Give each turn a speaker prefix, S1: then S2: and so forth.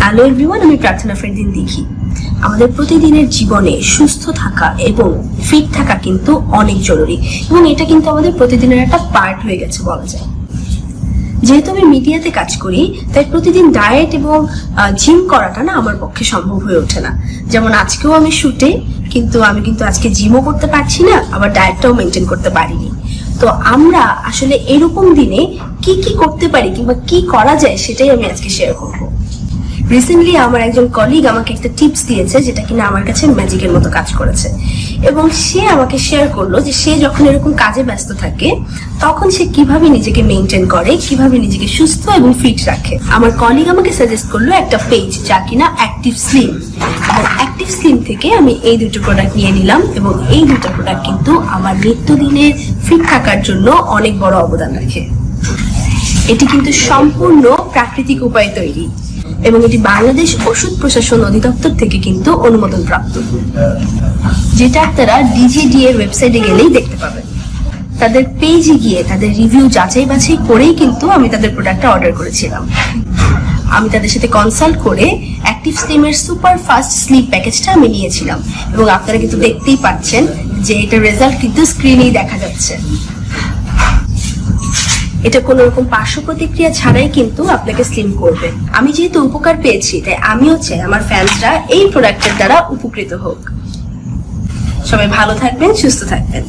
S1: Hello everyone আমি প্রার্থনা ফেরদিন দেখি আমাদের প্রতিদিনের জীবনে সুস্থ থাকা এবং ফিট থাকা কিন্তু অনেক জরুরি। এবং এটা কিন্তু আমাদের প্রতিদিনের একটা পার্ট হয়ে গেছে বলা যায়। যেহেতু আমি মিডিয়াতে কাজ করি, তাই প্রতিদিন ডায়েট এবং জিম করাটা না আমার পক্ষে সম্ভব হয়ে ওঠে না। যেমন আজকেও আমি শুটে কিন্তু আমি কিন্তু আজকে জিমও করতে পারছি না, আবার ডায়েটটাও মেনটেন করতে পারিনি। তো আমরা আসলে এরকম দিনে কি কি করতে পারি কিংবা কি করা যায় সেটাই আমি আজকে শেয়ার করব। রিসেন্টলি আমার একজন কলিগ আমাকে একটা টিপস দিয়েছে যেটা কিনা আমার কাছে ম্যাজিকের মতো কাজ করেছে। এবং সে আমাকে শেয়ার করল যে সে যখন এরকম কাজে ব্যস্ত থাকে, তখন সে কীভাবে নিজেকে মেনটেন করে, কীভাবে নিজেকে সুস্থ এবং ফিট রাখে। আমার কলিগ আমাকে সাজেস্ট করল একটা পেজ যা কিনা অ্যাক্টিভ স্লিম অ্যাক্টিভ স্লিম থেকে আমি এই দুটো প্রোডাক্ট নিয়ে নিলাম এবং এই দুটো প্রোডাক্ট কিন্তু আমার নিত্যদিনে ফিট থাকার জন্য অনেক বড় অবদান রাখে। এটি কিন্তু সম্পূর্ণ প্রাকৃতিক উপায়ে তৈরি। এবং এটি বাংলাদেশ ওষুধ প্রশাসন অধিদপ্তর থেকে কিন্তু অনুমোদন প্রাপ্ত যেটা আপনারা ডিজিডি এর ওয়েবসাইটে গেলেই দেখতে পাবেন। তাদের পেজে গিয়ে তাদের রিভিউ যাচাই বাছাই করেই কিন্তু আমি তাদের প্রোডাক্টটা অর্ডার করেছিলাম। আমি তাদের সাথে কনসাল্ট করে অ্যাক্টিভ স্লিমের সুপার ফাস্ট স্লিপ প্যাকেজটা আমি নিয়েছিলাম এবং আপনারা কিন্তু দেখতেই পাচ্ছেন যে এটার রেজাল্ট কিন্তু স্ক্রিনেই দেখা যাচ্ছে। এটা কোনো রকম পার্শ্ব প্রতিক্রিয়া ছাড়াই কিন্তু আপনাকে স্লিম করবে। আমি যেহেতু উপকার পেয়েছি, তাই আমিও চাই আমার ফ্যান্সরা এই প্রোডাক্টের দ্বারা উপকৃত হোক। সবাই ভালো থাকবেন, সুস্থ থাকবেন।